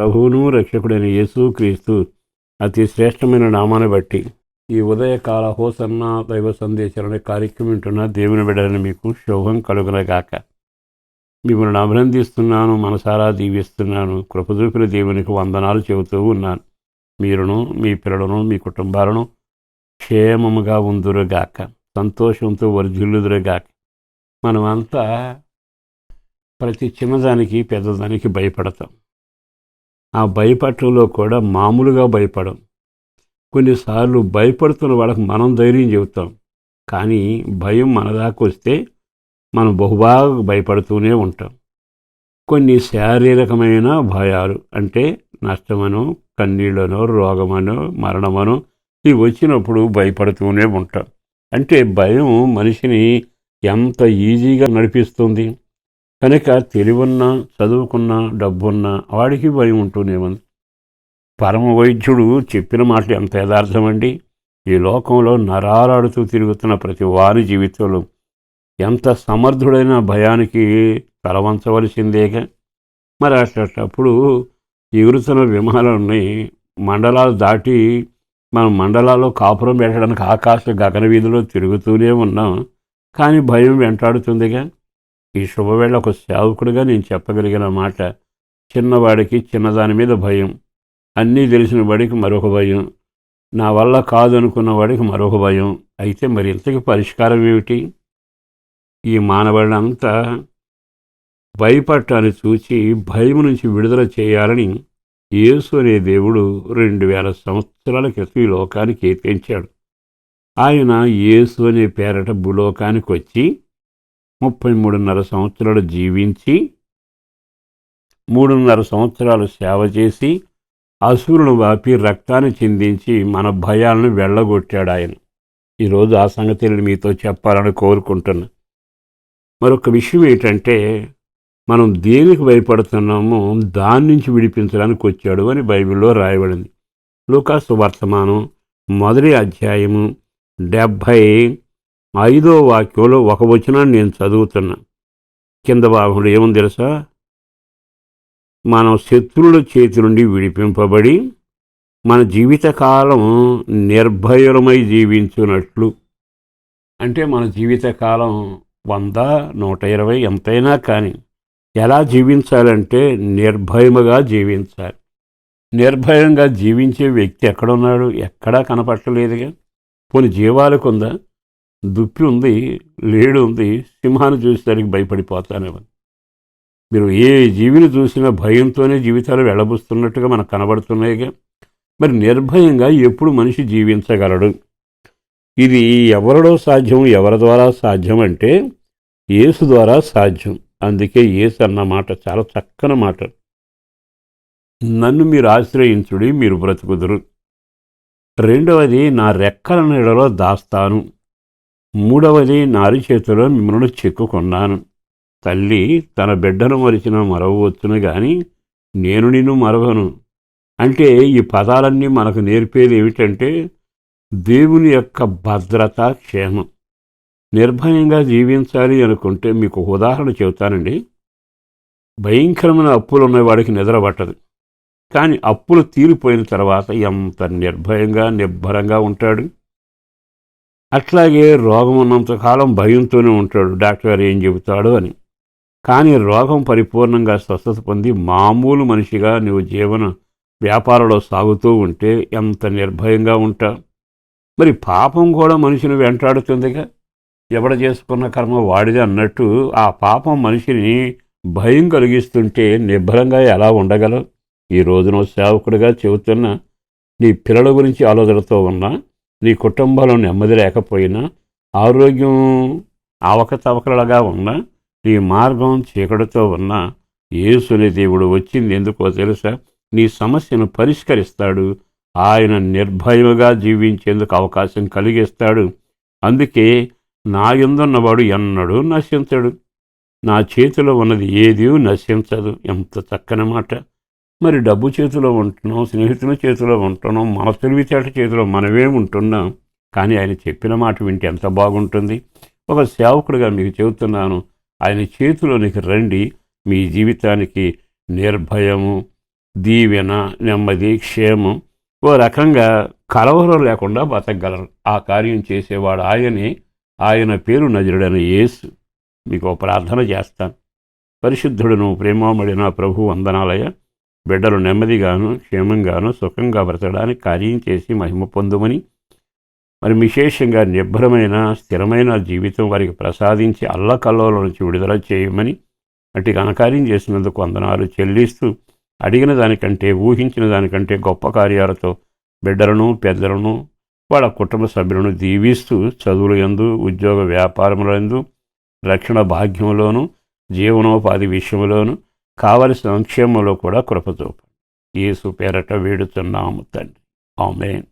ప్రభువును రక్షకుడైన యేసు క్రీస్తు అతి శ్రేష్టమైన నామాన్ని బట్టి ఈ ఉదయకాల హోసన్న దైవ సందేశాలనే కార్యక్రమం వింటున్న దేవుని బిడ్డలని మీకు శోభం కలుగునగాక. మిమ్మల్ని అభినందిస్తున్నాను మనసారా దీవిస్తున్నాను కృపదూపిన దేవునికి వందనాలు చెబుతూ ఉన్నాను. మీరును మీ పిల్లలను మీ కుటుంబాలను క్షేమముగా ఉందురుగాక. సంతోషంతో వర్ధిల్లుదురుగాక. మనమంతా ప్రతి చిన్నదానికి పెద్దదానికి భయపడతాం. ఆ భయపడటంలో కూడా మామూలుగా భయపడం. కొన్నిసార్లు భయపడుతున్న వాళ్ళకి మనం ధైర్యం చెబుతాం. కానీ భయం మన దాకా వస్తే మనం బహుబాగా భయపడుతూనే ఉంటాం. కొన్ని శారీరకమైన భయాలు అంటే నష్టమనో కన్నీళ్ళనో రోగమనో మరణమనో ఇవి వచ్చినప్పుడు భయపడుతూనే ఉంటాం. అంటే భయం మనిషిని ఎంత ఈజీగా నడిపిస్తుంది? కనుక తెలివున్నా చదువుకున్న డబ్బున్నా వాడికి భయం ఉంటూనే ఉంది. పరమ వైద్యుడు చెప్పిన మాటలు ఎంత యథార్థమండి? ఈ లోకంలో నరాలాడుతూ తిరుగుతున్న ప్రతి వారి జీవితంలో ఎంత సమర్థుడైన భయానికి తలవంచవలసిందేగా మరి అట్లాంటప్పుడు ఎగురుతున్న విమానాలని మండలాలు దాటి మనం మండలాల్లో కాపురం పెట్టడానికి ఆకాశ గగన వీధిలో తిరుగుతూనే ఉన్నాం. కానీ భయం వెంటాడుతుందిగా? ఈ శుభవేళ ఒక సేవకుడిగా నేను చెప్పగలిగిన మాట చిన్నవాడికి చిన్నదాని మీద భయం. అన్నీ తెలిసిన వాడికి మరొక భయం. నా వల్ల కాదనుకున్న వాడికి మరొక భయం. అయితే మరి ఇంతకి పరిష్కారం ఏమిటి? ఈ మానవాళ్ళంతా భయపడటాన్ని చూచి భయం నుంచి విడుదల చేయాలని యేసు అనే దేవుడు రెండు వేల సంవత్సరాల క్రితం ఈ లోకానికి ఎత్తించాడు ఆయన యేసు అనే పేరట భూలోకానికి వచ్చి ముప్పై మూడున్నర సంవత్సరాలు జీవించి మూడున్నర సంవత్సరాలు సేవ చేసి అసురులు వాపి రక్తాన్ని చిందించి మన భయాలను వెళ్ళగొట్టాడు ఆయన. ఈరోజు ఆ సంగతిని మీతో చెప్పాలని కోరుకుంటున్నా. మరొక విషయం ఏంటంటే మనం దేనికి భయపడుతున్నామో దాని నుంచి విడిపించడానికి వచ్చాడు అని బైబిల్లో రాయబడింది. లూకాసు వర్తమానం మొదటి అధ్యాయము డెబ్భై ఐదో వాక్యంలో ఒక వచనాన్ని నేను చదువుతున్నా. కింద భాగంలో ఏముంది తెలుసా? మనం శత్రువుల చేతి నుండి విడిపింపబడి మన జీవితకాలం నిర్భయులమై జీవించున్నట్లు అంటే మన జీవితకాలం వంద నూట ఇరవై ఎంతైనా కానీ ఎలా జీవించాలంటే నిర్భయముగా జీవించాలి. నిర్భయంగా జీవించే వ్యక్తి ఎక్కడున్నాడు? ఎక్కడా కనపట్టలేదుగా కొన్ని జీవాలకు ఉందా? దుప్పి ఉంది లేడు ఉంది సింహాన్ని చూసేసరికి భయపడిపోతానేమని మీరు ఏ జీవిని చూసినా భయంతోనే జీవితాలు వెళ్ళబుస్తున్నట్టుగా మనకు కనబడుతున్నాయిగా మరి నిర్భయంగా ఎప్పుడు మనిషి జీవించగలడు? ఇది ఎవరిలో సాధ్యం ఎవరి ద్వారా సాధ్యం అంటే యేసు ద్వారా సాధ్యం. అందుకే యేసు అన్న మాట చాలా చక్కని మాట. నన్ను మీరు ఆశ్రయించుడి మీరు బ్రతుకుదురు. రెండవది నా రెక్కల నీడలో దాస్తాను. మూడవది నారి చేతిలో మిమ్మల్ని చెక్కుకున్నాను. తల్లి తన బిడ్డను మరిచిన మరవవచ్చును గాని నేను నిన్ను మరవను. అంటే ఈ పదాలన్నీ మనకు నేర్పేది ఏమిటంటే దేవుని యొక్క భద్రత క్షేమం. నిర్భయంగా జీవించాలి అనుకుంటే మీకు ఉదాహరణ చెబుతానండి. భయంకరమైన అప్పులు ఉన్నవాడికి నిద్ర పట్టదు. కానీ అప్పులు తీరిపోయిన తర్వాత ఎంత నిర్భయంగా నిబ్బరంగా ఉంటాడు. అట్లాగే రోగం ఉన్నంతకాలం భయంతోనే ఉంటాడు. డాక్టర్ గారు ఏం చెబుతాడు అని. కానీ రోగం పరిపూర్ణంగా స్వస్థత పొంది మామూలు మనిషిగా నువ్వు జీవన వ్యాపారంలో సాగుతూ ఉంటే ఎంత నిర్భయంగా ఉంటా. మరి పాపం కూడా మనిషిని వెంటాడుతుందిగా. ఎవడ చేసుకున్న కర్మ వాడిది అన్నట్టు ఆ పాపం మనిషిని భయం కలిగిస్తుంటే నిబ్బరంగా ఎలా ఉండగలవు ఈ రోజున సేవకుడిగా చెబుతున్న నీ పిల్లల గురించి ఆలోచనతో ఉన్నా నీ కుటుంబంలో నెమ్మది లేకపోయినా ఆరోగ్యం అవకతవకలుగా ఉన్నా నీ మార్గం చీకటితో ఉన్నా యేసుని దేవుడు వచ్చింది ఎందుకో తెలుసా? నీ సమస్యను పరిష్కరిస్తాడు. ఆయన నిర్భయముగా జీవించేందుకు అవకాశం కలిగిస్తాడు. అందుకే నా ఎందున్నవాడు ఎన్నడూ నశించడు. నా చేతిలో ఉన్నది ఏదీ నశించదు. ఎంత చక్కని మాట. మరి డబ్బు చేతిలో ఉంటున్నాం స్నేహితుల చేతిలో ఉంటున్నాం మన తెలివితేట చేతిలో మనమే ఉంటున్నాం. కానీ ఆయన చెప్పిన మాట వింటే ఎంత బాగుంటుంది? ఒక సేవకుడిగా మీకు చెబుతున్నాను ఆయన చేతిలోనికి రండి మీ జీవితానికి నిర్భయము దీవెన నెమ్మది క్షేమం ఓ రకంగా కలవరం లేకుండా బతకగలరు. ఆ కార్యం చేసేవాడు ఆయనే ఆయన పేరు నజరుడైన యేసు. మీకు ప్రార్థన చేస్తాను. పరిశుద్ధుడును ప్రేమామడిన ప్రభు వందనాలయ బిడ్డలు నెమ్మదిగాను క్షేమంగాను సుఖంగా బ్రతకడానికి కార్యం చేసి మహిమ పొందుమని మరి విశేషంగా నిర్భరమైన స్థిరమైన జీవితం వారికి ప్రసాదించి అల్లకల్లోల నుంచి విడుదల చేయమని అటు ఘనకార్యం చేసినందుకు వందనాలు చెల్లిస్తూ అడిగిన దానికంటే ఊహించిన దానికంటే గొప్ప కార్యాలతో బిడ్డలను పెద్దలను వాళ్ళ కుటుంబ సభ్యులను దీవిస్తూ చదువుల యందు ఉద్యోగ వ్యాపారములందు రక్షణ భాగ్యములోను జీవనోపాధి విషయంలోను కావలసిన సంక్షేమంలో కూడా కృపచూపు యేసు పేరట వేడుతున్నాము తండ్రి. ఆమెన్.